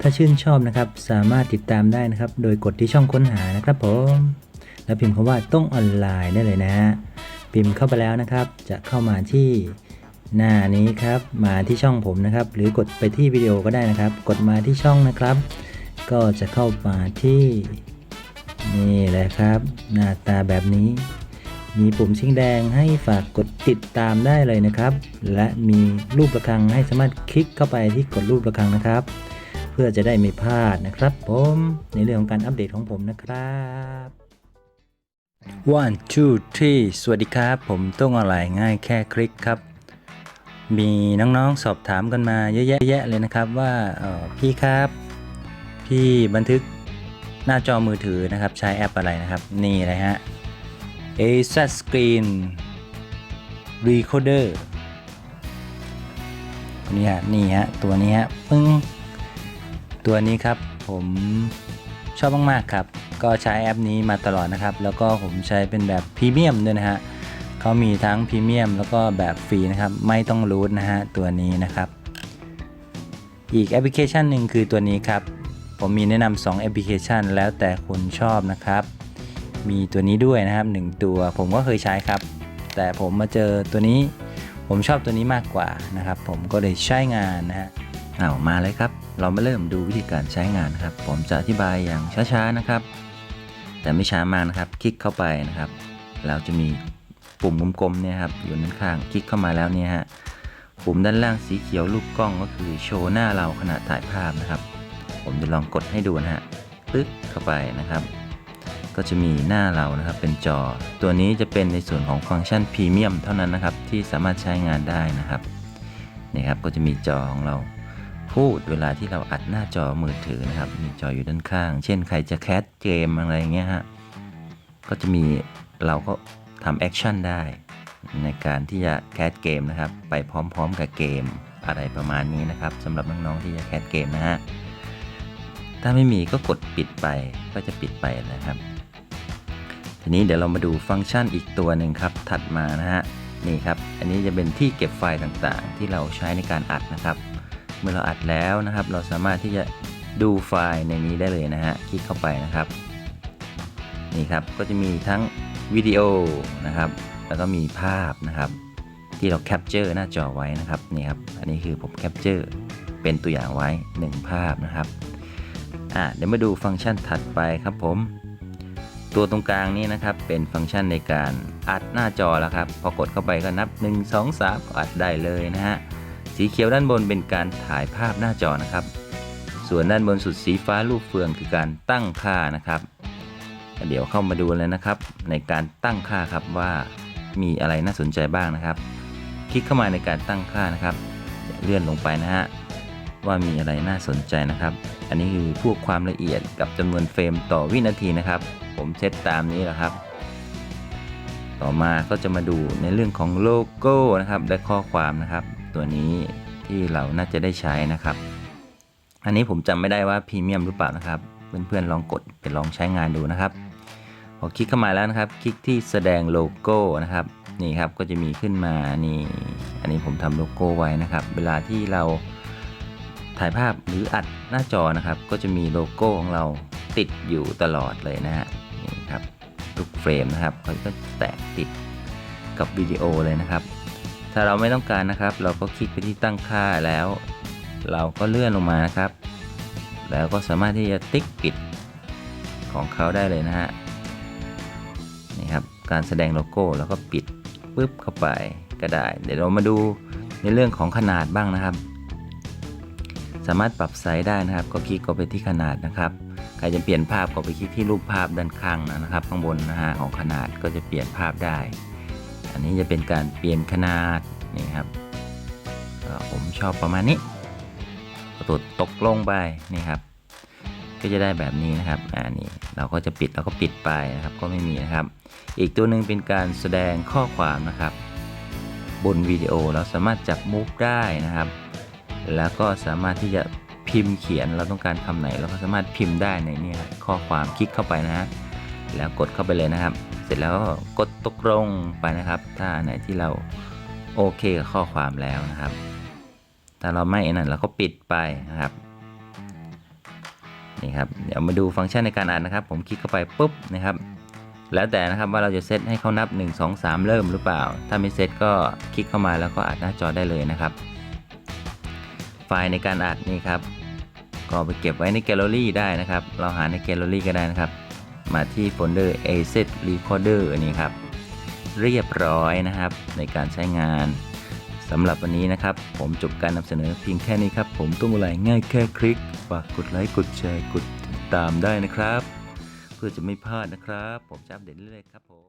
ถ้าชื่นชอบนะครับ สามารถติดตามได้นะครับ โดยกดที่ช่องค้นหานะครับผม แล้วพิมพ์คำว่าต้องออนไลน์ได้เลยนะฮะพิมพ์เข้าไปแล้วนะครับ จะเข้ามาที่หน้านี้ครับ มาที่ช่องผมนะครับ หรือกดไปที่วิดีโอก็ได้นะครับ กดมาที่ช่องนะครับ ก็จะเข้ามาที่นี่แหละครับ หน้าตาแบบนี้ มีปุ่มสีแดงให้ฝากกดติดตามได้เลยนะครับ และมีรูประฆังให้สามารถคลิกเข้าไปที่กดรูประฆังนะครับ พื่อจะได้ไม่พลาดนะครับผมในเรื่องของการอัปเดตของผมนะครับ one two three สวัสดีครับ ผมต้องอะไรง่ายแค่คลิกครับ มีน้องๆสอบถามกันมาเยอะแยะเลยนะครับว่าออพี่ครับ พี่บันทึกหน้าจอมือถือนะครับใช้แอปอะไรนะครับ นี่เลยฮะ AZ Screen Recorder นี่ฮะนี่ฮะตัวนี้ฮะปึ้ง ตัวนี้ครับผมชอบมากๆครับ ก็ใช้แอปนี้มาตลอดนะครับ แล้วก็ผมใช้เป็นแบบพรีเมียมด้วยนะฮะเขามีทั้งพรีเมียมแล้วก็แบบฟรีนะครับ ไม่ต้องรูทนะฮะตัวนี้นะครับ อีกแอปพลิเคชันหนึ่งคือตัวนี้ครับ ผมมีแนะนำ2แอปพลิเคชัน แล้วแต่คุณชอบนะครับ มีตัวนี้ด้วยนะครับ 1 ตัว ผมก็เคยใช้ครับ แต่ผมมาเจอตัวนี้ ผมชอบตัวนี้มากกว่านะครับ ผมก็เลยใช้งานนะฮะเอามาเลยครับ เรามาเริ่มดูวิธีการใช้งานนะครับ ผมจะอธิบายอย่างช้าๆนะครับ แต่ไม่ช้ามากนะครับ คลิกเข้าไปนะครับ แล้วจะมีปุ่มกลมๆเนี่ยครับอยู่ด้านข้างคลิกเข้ามาแล้วเนี่ยฮะปุ่มด้านล่างสีเขียวรูปกล้องก็คือโชว์หน้าเราขณะถ่ายภาพนะครับ ผมจะลองกดให้ดูนะฮะปึ๊กเข้าไปนะครับ ก็จะมีหน้าเรานะครับเป็นจอ ตัวนี้จะเป็นในส่วนของฟังก์ชันพรีเมียมเท่านั้นนะครับ ที่สามารถใช้งานได้นะครับนี่ครับก็จะมีจอของเรา พูดเวลาที่เราอัดหน้าจอมือถือนะครับ มีจออยู่ด้านข้าง เช่นใครจะแคสเกมอะไรเงี้ยฮะ ก็จะมีเราก็ทำแอคชั่นได้ ในการที่จะแคสเกมนะครับ ไปพร้อมๆกับเกมอะไรประมาณนี้นะครับสำหรับน้องๆที่จะแคสเกมนะฮะ ถ้าไม่มีก็กดปิดไปก็จะปิดไปนะครับ ทีนี้เดี๋ยวเรามาดูฟังก์ชันอีกตัวหนึ่งครับ ถัดมานะฮะนี่ครับ อันนี้จะเป็นที่เก็บไฟล์ต่างๆ ที่เราใช้ในการอัดนะครับ เมื่อเราอัดแล้วนะครับ เราสามารถที่จะดูไฟล์ในนี้ได้เลยนะฮะ คลิกเข้าไปนะครับ นี่ครับ ก็จะมีทั้งวิดีโอนะครับ แล้วก็มีภาพนะครับ ที่เราแคปเจอร์หน้าจอไว้นะครับ นี่ครับ อันนี้คือผมแคปเจอร์เป็นตัวอย่างไว้ 1 ภาพนะครับ อะเดี๋ยวมาดูฟังก์ชันถัดไปครับผม ตัวตรงกลางนี้นะครับ เป็นฟังก์ชันในการอัดหน้าจอแล้วครับ พอกดเข้าไปก็นับ 1 2 3อัดได้เลยนะฮะ สีเขียวด้านบนเป็นการถ่ายภาพหน้าจอนะครับ ส่วนด้านบนสุดสีฟ้ารูปเฟืองคือการตั้งค่านะครับ เดี๋ยวเข้ามาดูเลยนะครับ ในการตั้งค่าครับว่ามีอะไรน่าสนใจบ้างนะครับ คลิกเข้ามาในการตั้งค่านะครับ เลื่อนลงไปนะฮะว่ามีอะไรน่าสนใจนะครับ อันนี้คือพวกความละเอียดกับจำนวนเฟรมต่อวินาทีนะครับ ผมเซตตามนี้แหละครับ ต่อมาก็จะมาดูในเรื่องของโลโก้นะครับและข้อความนะครับ ตัวนี้ที่เราน่าจะได้ใช้นะครับ อันนี้ผมจำไม่ได้ว่าพรีเมียมหรือเปล่านะครับ เพื่อนๆลองกดไปลองใช้งานดูนะครับพอคลิกเข้ามาแล้วนะครับ คลิกที่แสดงโลโก้นะครับนี่ครับก็จะมีขึ้นมานี่อันนี้ผมทำโลโก้ไว้นะครับ เวลาที่เราถ่ายภาพหรืออัดหน้าจอนะครับ ก็จะมีโลโก้ของเราติดอยู่ตลอดเลยนะฮะนี่ครับทุกเฟรมนะครับเขาก็แตะติดกับวิดีโอเลยนะครับ ถ้าเราไม่ต้องการนะครับ เราก็คลิกไปที่ตั้งค่าแล้ว เราก็เลื่อนลงมานะครับ แล้วก็สามารถที่จะติ๊กปิดของเขาได้เลยนะฮะนี่ครับการแสดงโลโก้แล้วก็ปิดปุ๊บเข้าไปก็ได้ เดี๋ยวเรามาดูในเรื่องของขนาดบ้างนะครับ สามารถปรับไซส์ได้นะครับ ก็คลิกเข้าไปที่ขนาดนะครับใครจะเปลี่ยนภาพก็ไปคลิกที่รูปภาพด้านข้างนะครับ ข้างบนนะฮะของขนาดก็จะเปลี่ยนภาพได้ อันนี้จะเป็นการเปลี่ยนขนาดนี่ครับผมชอบประมาณนี้กดตกลงไปนี่ครับ ก็จะได้แบบนี้นะครับอ่านี่เราก็จะปิดเราก็ปิดไปนะครับก็ไม่มีนะครับ อีกตัวหนึ่งเป็นการแสดงข้อความนะครับ บนวิดีโอเราสามารถจับมุกได้นะครับ แล้วก็สามารถที่จะพิมพ์เขียนเราต้องการคำไหน เราก็สามารถพิมพ์ได้ในนี่ข้อความคลิกเข้าไปนะฮะแล้วกดเข้าไปเลยนะครับ ร็จแล้วก็กดตกลงไปนะครับ ถ้าอันไหนที่เราโอเคกับข้อความแล้วนะครับ ถ้าเราไม่นนั้นเราก็ปิดไปนะครับนี่ครับเดี๋ยวมาดูฟังก์ชันในการอ่านนะครับ ผมคลิกเข้าไปปุ๊บนะครับ แล้วแต่นะครับว่าเราจะเซตให้เขานับ 1 2 3 เริ่มหรือเปล่า ถ้าไม่เซตก็คลิกเข้ามาแล้วก็อัดหน้าจอได้เลยนะครับ ไฟล์ในการอัดนี่ครับ ก็ไปเก็บไว้ในแกลเลอรี่ได้นะครับ เราหาในแกลเลอรี่ก็ได้นะครับ มาที่โฟลเดอร์ Asset Recorder นี่ครับ เรียบร้อยนะครับในการใช้งานสำหรับวันนี้นะครับ ผมจบการนำเสนอเพียงแค่นี้ครับ ผมตุ้มอะไรง่ายแค่คลิกฝากกดไลค์กดแชร์กดติดตามได้นะครับ เพื่อจะไม่พลาดนะครับ ผมจะอัปเดตเรื่อยๆครับผม